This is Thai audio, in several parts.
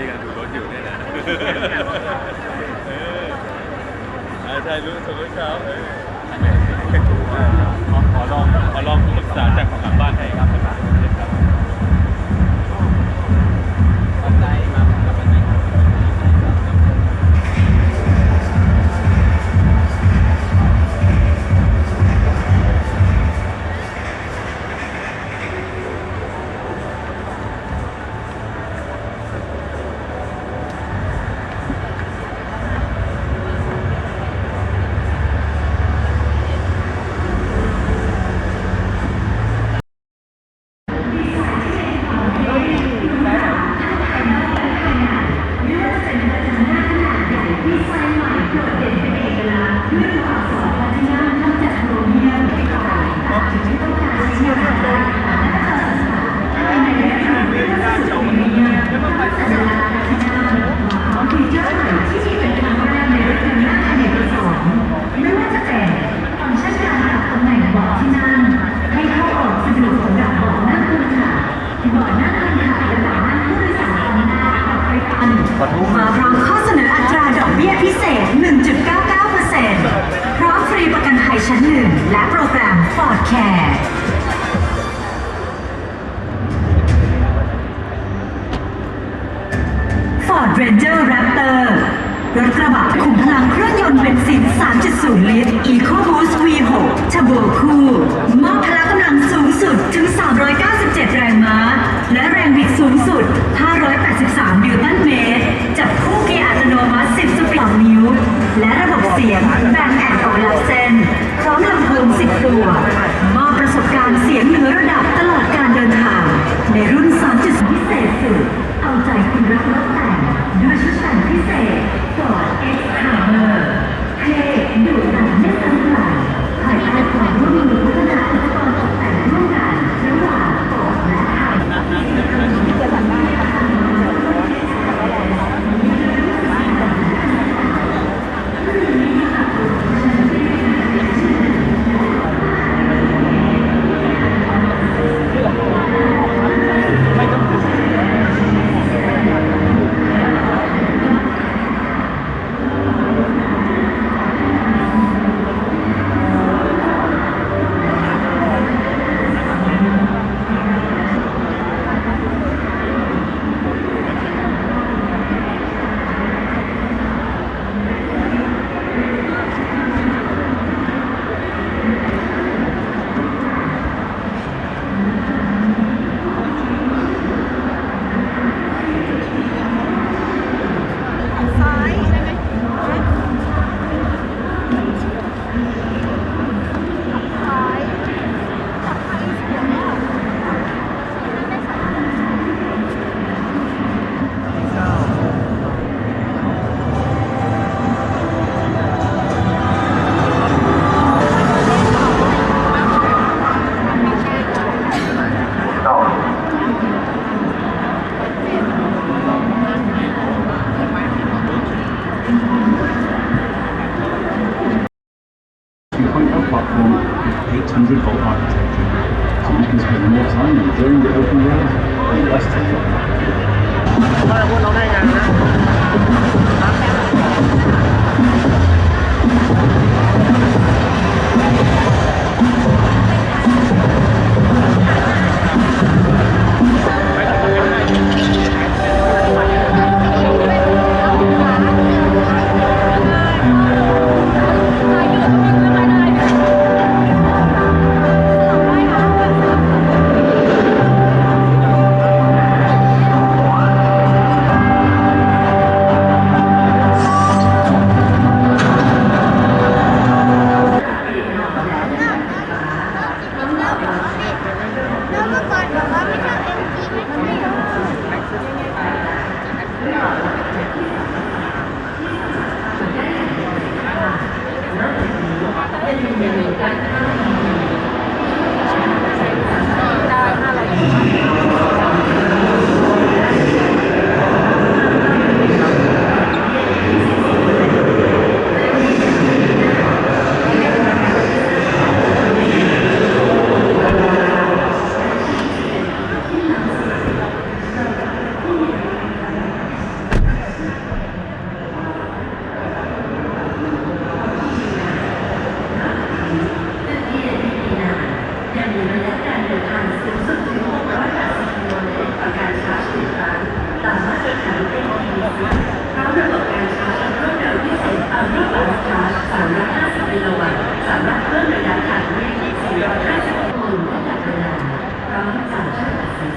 ที่กำลังดูรถอยู่เนี่ยนะเอออ่าใช่รู้ชวนลูกค้าเออขอขอลองขอลองปรึกษาจากของหลังบ้านให้ครับ รถกระบะขุมพลังเครื่องยนต์เบนซิน 3.0 ลิตร EcoBoost V6 Turbo คู่มอบพละกำลังสูงสุดถึง 397 แรงม้า และแรงบิดสูงสุด 583 นิวตันเมตร จับคู่เกียร์อัตโนมัติ 10 สปีดนิ้ว และระบบเสียงแบนแอนด์โอลาเซนพร้อมลำโพง10 ตัว 350กิโลวัตต์สามารถเพิ่มระยะทางได้450โลได้ตลอดเวลาพร้อมฟังก์ชันอัดเสียง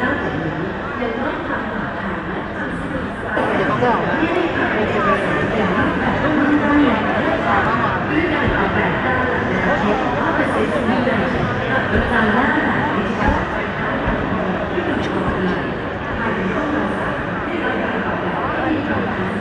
นอกจากนี้ยังลดความปลอดภัยและความสะดวกสบายที่ได้ขับไปในสายอย่างรูปแบบต้องได้และได้ด้วยการออกแบบตามหลักแนวคิด Opposite Simulation กับประจานหน้าแบบดิจิทัลที่ถูกออกแบบภายในห้องโดยสารที่เราการออกแบบที่ตรงกัน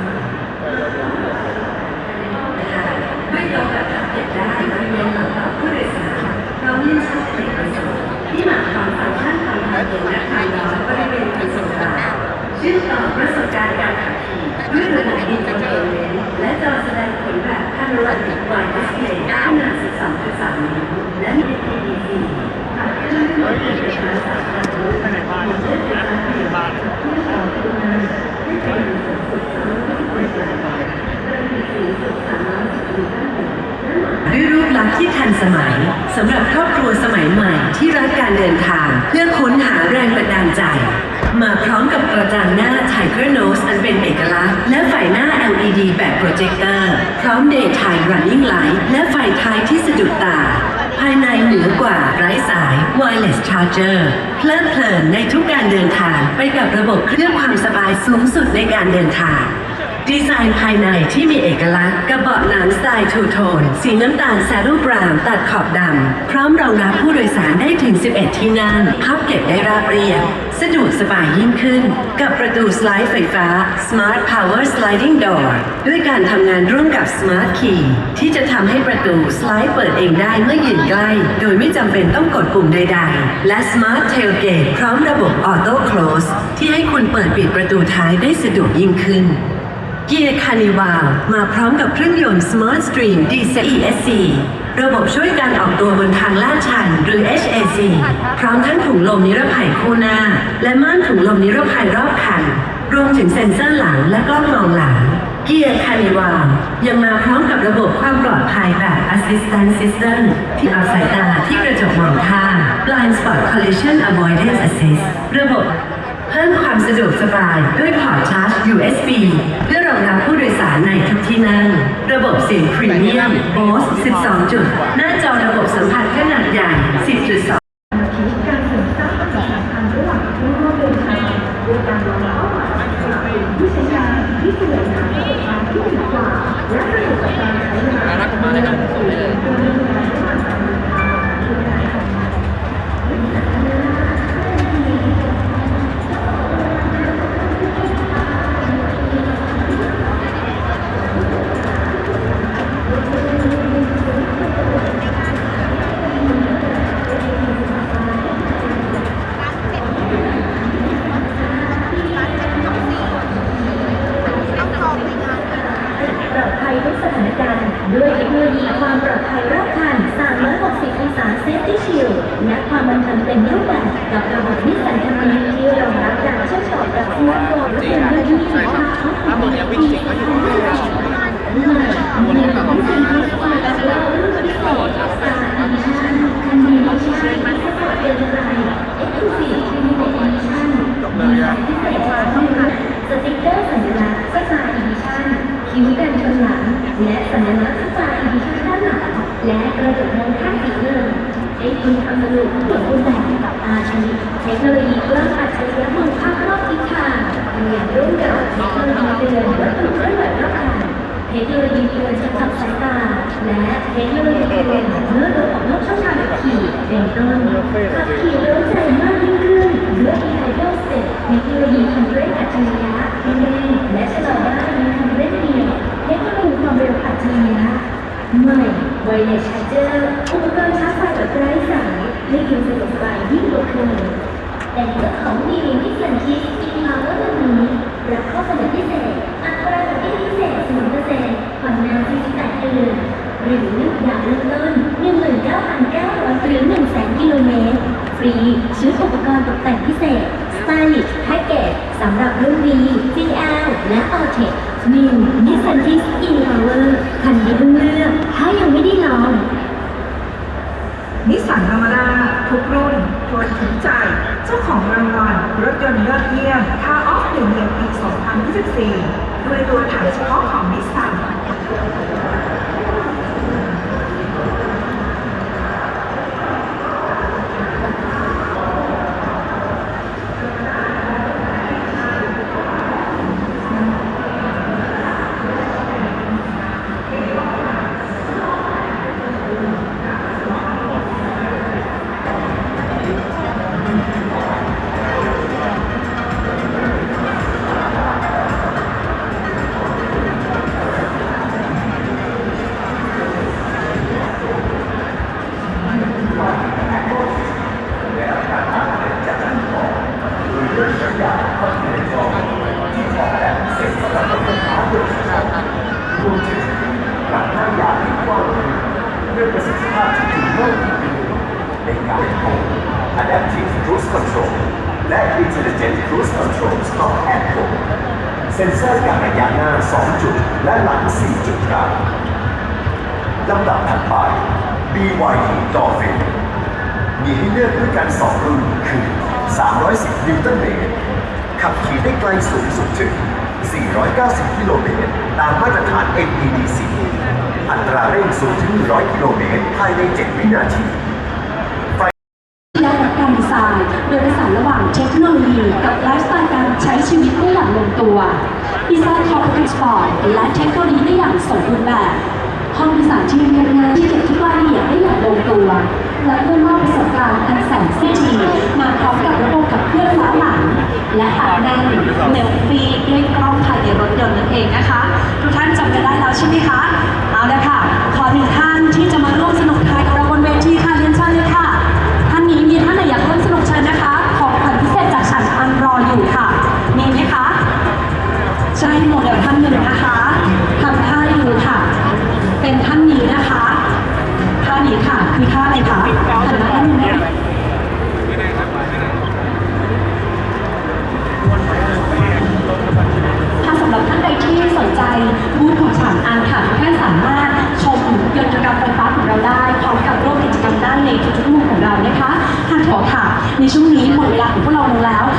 ไม่ตรงกับทับเก็บได้บริเวณหลังต่อผู้โดยสารเราเน้นชัดเจนประโยชน์ที่มาพร้อมฟังก์ชันความทันเย็นและคลายร้อนบริเวณจุดส่งต่างเชื่อมต่อประสบการณ์การขับขี่ด้วยระบบอินโฟเทนเมนต์และจอแสดงผลแบบพาโนรามิกไวด์ดิสเพลย์ขนาด 12.3 นิ้วและมี PDC ขับเคลื่อนด้วยเอกสารสำคัญรู้ขนาดความเชื่อมต่อเปลี่ยนเพื่อเอาตัวนั้นให้เป็นสูงสุด310เริ่มที่สูงสุด310ดูด้านบน ด้วยรูปลักษณ์ ที่ทันสมัยสำหรับครอบครัวสมัยใหม่ที่รักการเดินทาง เพื่อค้นหาแรงบันดาลใจ มาพร้อมกับกระจังหน้า Tiger Nose อันเป็นเอกลักษณ์ และไฟหน้า LED แบบโปรเจคเตอร์ พร้อม Daytime Running Light และไฟท้ายที่สะดุดตา ภายในเหนือกว่าไร้สาย Wireless Charger เพลิดเพลินในทุกการเดินทางไปกับระบบเครื่องความสบายสูงสุดในการเดินทาง ดีไซน์ภายในที่มีเอกลักษณ์กับเบาะหนังสไตล์ทูโทน สีน้ำตาลแซด d บราวน์ตัดขอบดำ พร้อมรองรับผู้โดยสารได้ถึง 11 ที่นั่งพับเก็บได้ราบเรียบ สะดวกสบายยิ่งขึ้น กับประตูสไลด์ไฟฟ้า Smart Power Sliding Door ด้วยการทำงานร่วมกับ Smart Key ที่จะทำให้ประตูสไลด์เปิดเองได้เมื่อยืนใกล้ โดยไม่จำเป็นต้องกดปุ่มใด ๆ และ Smart Tailgate พร้อมระบบ Auto Close ที่ให้คุณเปิดปิดประตูท้ายได้สะดวกยิ่งขึ้น เกียร์คานิวามาพร้อมกับเครื่องยนต์ Smart Stream Diesel ESC ระบบช่วยการออกตัวบนทางลาดชันหรือ HAC พร้อมทั้งถุงลมนิรภัยคู่หน้า และม่านถุงลมนิรภัยรอบคัน รวมถึงเซ็นเซอร์หลังและกล้องมองหลัง เกียร์คานิวายังมาพร้อมกับระบบความปลอดภัยแบบ Assistant System ที่เอาสายตาที่กระจกมองข้าง Blind Spot Collision Avoidance Assist ระบบ พิ่มความสะดวกสบายด้วยพอร์ตชาร์จ USB เพื่อรองรับผู้โดยสารในทุกที่นั่ง ระบบเสียงพรีเมียม Bose 12 จุด หน้าจอระบบสัมผัสขนาดใหญ่ 10.2การเสริมสร้างความสัมพันธ์ระหว่างผู้ร่มเดินทางด้วยการวางเป้าหมายผู้ใช้งานที่เสนอมาประสบการณ์ที่ดีกว่า และสนุกกับการใช้งานเรื่องการเรื่องการระหว่างการเดินทางคือการทำงาน ปลอดภัยทุกสถานการณ์ ด้วยเทคโนโลยีความปลอดภัยรอบคัน 360 องศาเซฟตี้ชิลและความบันเทิงเต็มรูปแบบกับระบบนิสสันทันทีที่รองรับการเชื่อมต่อกับสมาร์ทโฟนและเป็นมือถือของเรา ทั้งหมดเนี่ยวิ่งจริงก็อยู่ที่เรามีมีของสิ่งที่ฝากเรารุ่นพิเศษสาร์ดิชั่นคันนี้ไม่ใช่สปอร์ตเป็นอะไรเอ็กซ์คลูซีฟที่มีในดิชั่นมีพิเศษห้องพักสติ๊กเกอร์สัญลักษณ์สไตล์ดิชั่นคิ้วกันชนหลัง และสัญลักษณ์สไตล์อีดิชั่นด้านหลังและกระจกมองข้างสีเงินให้คุณทำสนุกเหมือนคุณแบอาชีพเทคโนโลยีกล้องอัจฉริยะมองภาพรอบทิศทางเรียนร่วมกับ เทคโนตือนวัตถุเคลื่อนไหวรอบคันเทคโนโลยีเตือนชัดจับสายตา และเทคโนโลยีเตือนเมื่อรถออกนอกช่องทางขับขี่เป็นต้นขับขี่ร็วใจมากยิ่งขึ้นด้วย e-idle step เทคโนโลยีคันเร่งอัจฉริยะที่เร่และชะลอได้ในคันเร่งเดียวเทคโนโลยีความเร็วอัจฉริยะใหม่ไวเลสชาร์เจอร์อุปกรณ์ชาร์จไฟแบบไร้สายให้คุณสะดวกสบายยิ่งกว่าเคยแต่เจ้าของดีนิสสันคิสอินพาวเวอร์วันนี้รับข้อเสนอพิเศษอัตราดอกเบี้ยพิเศษ0%ผ่อนนาน48เดือนหรือดาวน์เริ่มต้น19,900หรือ100,000กิโลเมต รี ชุดอุปกรณ์ตกแต่งพิเศษ Stylish Package สำหรับรุ่น V GL และ Alltech New Nissan Kiss e-Power คันนี้เพิ่งเลือกถ้ายังไม่ได้ลองนิสสันธรรมดาทุกรุ่นทวนถึงใจ เจ้าของรางวัลรถยนต์ยอดเยี่ยม Car of ยนต์เดือนปี 2024 ด้วยตัวถังเฉพาะของนิสสัน ซ็นเซอร์การระยะหน้า 2 จุด และหลัง 4 จุดครับลำดับถัดไป BYD Dolphin มีให้เลือกด้วยกัน 2 รุ่นคือ 310 นิวตันเมตร ขับขี่ได้ไกลสูงสุดถึง 490 กิโลเมตร ตามมาตรฐาน NEDC อัตราเร่งสูงถึง 100 กิโลเมตร ภายใน 7 วินาทีและรักการดีไซน์โดยประสานระหว่างเทคโนโลยีกับไลฟ์สไตล์การ ใช้ชีวิตได้อย่างลงตัวดีไซน์คอร์ปอเรทสปอร์ตและเทคโนโลยีได้อย่างสมบูรณ์แบบห้องดีไซน์ที่เรียบง่ายที่เก็บทุกรายละเอียดได้อย่างลงตัว และเพื่อมอบประสบการณ์อันแสนซีทีมาพร้อมกับระบบขับเคลื่อนล้อหลัง และอัดแน่นเร็วฟรีด้วยกล้องภายในรถยนต์นั่นเองนะคะ ทุกท่านจำกันได้แล้วใช่ไหมคะ เอาละค่ะ ขอหนึ่งท่านที่จะมาร่วมสนุก องพวกเราลงแล้ว